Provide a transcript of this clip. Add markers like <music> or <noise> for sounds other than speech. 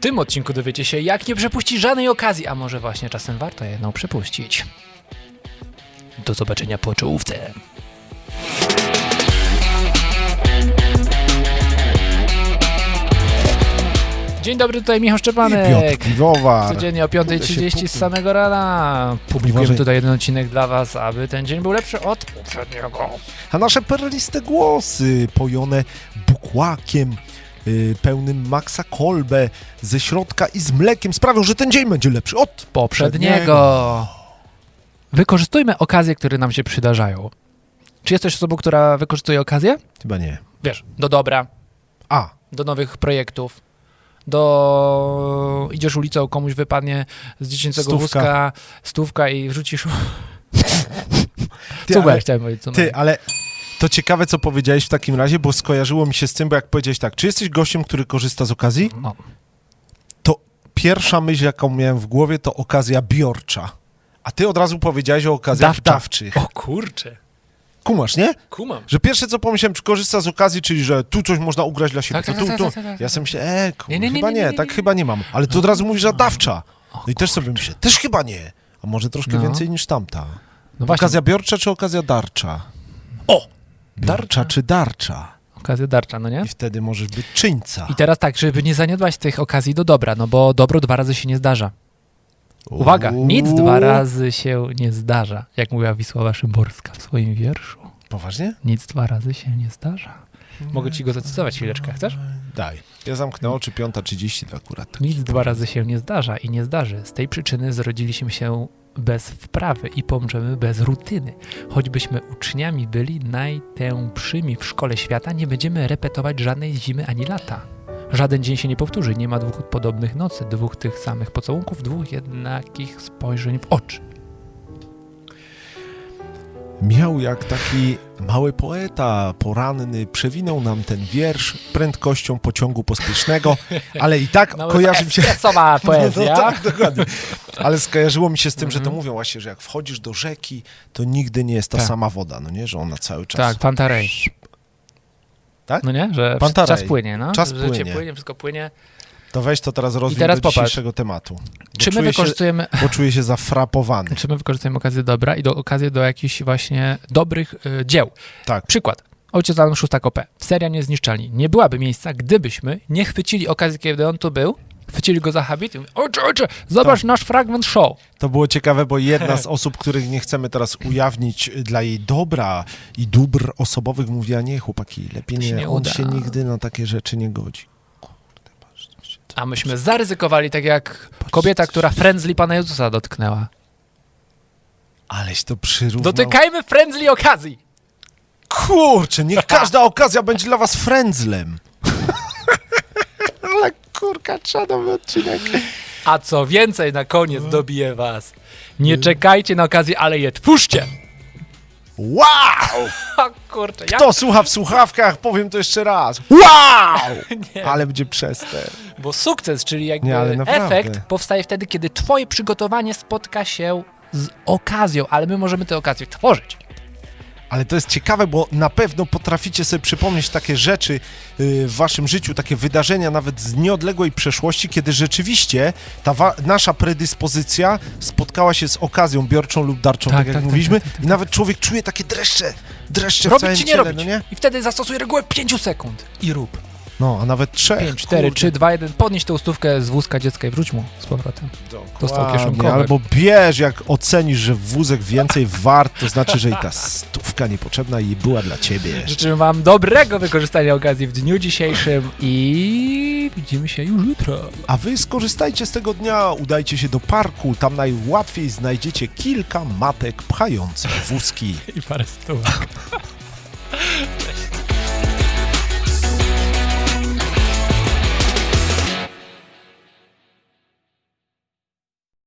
tym odcinku dowiecie się, jak nie przepuścić żadnej okazji, a może właśnie czasem warto jedną przepuścić. Do zobaczenia po czołówce. Dzień dobry, tutaj Michał Szczepanek. Piwowar. Codziennie o 5.30 z samego rana publikujemy tutaj jeden odcinek dla Was, aby ten dzień był lepszy od poprzedniego. A nasze perliste głosy, pojone bukłakiem, pełnym Maxa Kolbe ze środka i z mlekiem sprawią, że ten dzień będzie lepszy od Poprzedniego. Wykorzystujmy okazje, które nam się przydarzają. Czy jesteś osobą, która wykorzystuje okazję? Chyba nie. Wiesz, do dobra, A, do nowych projektów, do... idziesz ulicą, komuś wypadnie z dziecięcego Stówka. wózka stówka i wrzucisz... <laughs> ty, Cumer, ale, chciałem powiedzieć. Cumer. ty, ale to ciekawe, co powiedziałeś w takim razie, bo skojarzyło mi się z tym, bo jak powiedziałeś tak, czy jesteś gościem, który korzysta z okazji? No. Pierwsza myśl, jaką miałem w głowie, to okazja biorcza. A ty od razu powiedziałeś o okazjach Dawcza. dawczych. O kurczę, Kumasz, nie? kumam. Że pierwsze co pomyślałem, czy korzysta z okazji, czyli że tu coś można ugrać dla siebie. Tak, tak, to tu, tak, tu. tak, tak, tak, Ja tak. sobie myślę, e, kur, Nie, nie, nie, chyba nie, nie, nie, nie, tak nie. chyba nie mam. Ale ty od razu mówisz, że dawcza. O, No i też sobie myślę, też chyba nie. A może troszkę No. więcej niż tamta. No właśnie, Okazja biorcza czy okazja darcza? O! Darcza. czy darcza? okazja darcza, no nie? I wtedy możesz być czyńca. I teraz tak, żeby nie zaniedbać tych okazji do dobra, no bo dobro dwa razy się nie zdarza. Uwaga, nic dwa razy się nie zdarza, jak mówiła Wisława Szymborska w swoim wierszu. Poważnie? Nic dwa razy się nie zdarza. Mogę ci go zacytować chwileczkę, chcesz? Daj. Ja zamknę oczy, piąta trzydzieści to akurat. tak. Nic dwa razy się nie zdarza i nie zdarzy. Z tej przyczyny zrodziliśmy się bez wprawy i pomrzemy bez rutyny. Choćbyśmy uczniami byli najtępszymi w szkole świata, nie będziemy repetować żadnej zimy ani lata. Żaden dzień się nie powtórzy, nie ma dwóch podobnych nocy, dwóch tych samych pocałunków, dwóch jednakich spojrzeń w oczy. Miał jak taki mały poeta poranny, przewinął nam ten wiersz prędkością pociągu pospiesznego, <laughs> ale i tak kojarzy mi się... Espresowa poezja. <laughs> No, tak, dokładnie. Ale skojarzyło mi się z tym, że to Mhm. mówią właśnie, że jak wchodzisz do rzeki, to nigdy nie jest ta Tak. sama woda, no nie? Że ona cały czas... Tak, Pantarej. Tak? No nie, że Pantarej. czas płynie, no. Czas płynie. Płynie, wszystko płynie. To weź to teraz rozwij teraz do popatrz. dzisiejszego tematu. Czy my czuję się, wykorzystujemy... bo czuję się zafrapowany. Czy my wykorzystujemy okazję dobra i do okazję do jakichś właśnie dobrych y, dzieł. Tak. Przykład. Ojciec Adam Szóstak-OP. Seria Niezniszczalni. Nie byłaby miejsca, gdybyśmy nie chwycili okazji, kiedy on tu był, chwycili go za habit i mówili, ojcze, ojcze, zobacz nasz fragment show. To było ciekawe, bo jedna z <laughs> osób, których nie chcemy teraz ujawnić dla jej dobra i dóbr osobowych, mówiła, nie chłopaki, lepiej To nie, nie on uda. się nigdy na takie rzeczy nie godzi. A myśmy zaryzykowali, tak jak kobieta, która friendly Pana Jezusa dotknęła. Aleś to przyrównał. Dotykajmy friendly okazji. Kurczę, niech <laughs> każda okazja będzie dla was frędzlem. <laughs> Ale kurka, trzeba nowy odcinek. A co więcej, na koniec No. dobiję was. Nie czekajcie na okazję, ale je twórzcie. Wow! <laughs> O kurczę, ja... Kto słucha w słuchawkach, powiem to jeszcze raz. Wow! Nie. Ale będzie przester. Bo sukces, czyli jakby Nie, efekt powstaje wtedy, kiedy twoje przygotowanie spotka się z okazją, ale my możemy tę okazję tworzyć. Ale to jest ciekawe, bo na pewno potraficie sobie przypomnieć takie rzeczy y, w waszym życiu, takie wydarzenia nawet z nieodległej przeszłości, kiedy rzeczywiście ta nasza predyspozycja spotkała się z okazją biorczą lub darczą, Tak, tak, jak tak, tak, mówiliśmy, tak, tak, i nawet człowiek czuje takie dreszcze, dreszcze w Robić całym czy nie ciele, robić? no nie? I wtedy zastosuj regułę 5 sekund i rób. No, a nawet trzech. 5, 4, kurde. 3, 2, 1, podnieś tą stówkę z wózka dziecka i wróć mu z powrotem. Dostał Dokładnie, kieszonkowe. Albo bierz, jak ocenisz, że wózek więcej wart, to znaczy, że i ta stówka niepotrzebna i była dla ciebie. Życzymy wam dobrego wykorzystania okazji w dniu dzisiejszym i widzimy się już jutro. A wy skorzystajcie z tego dnia, udajcie się do parku, tam najłatwiej znajdziecie kilka matek pchających wózki. I parę stówek.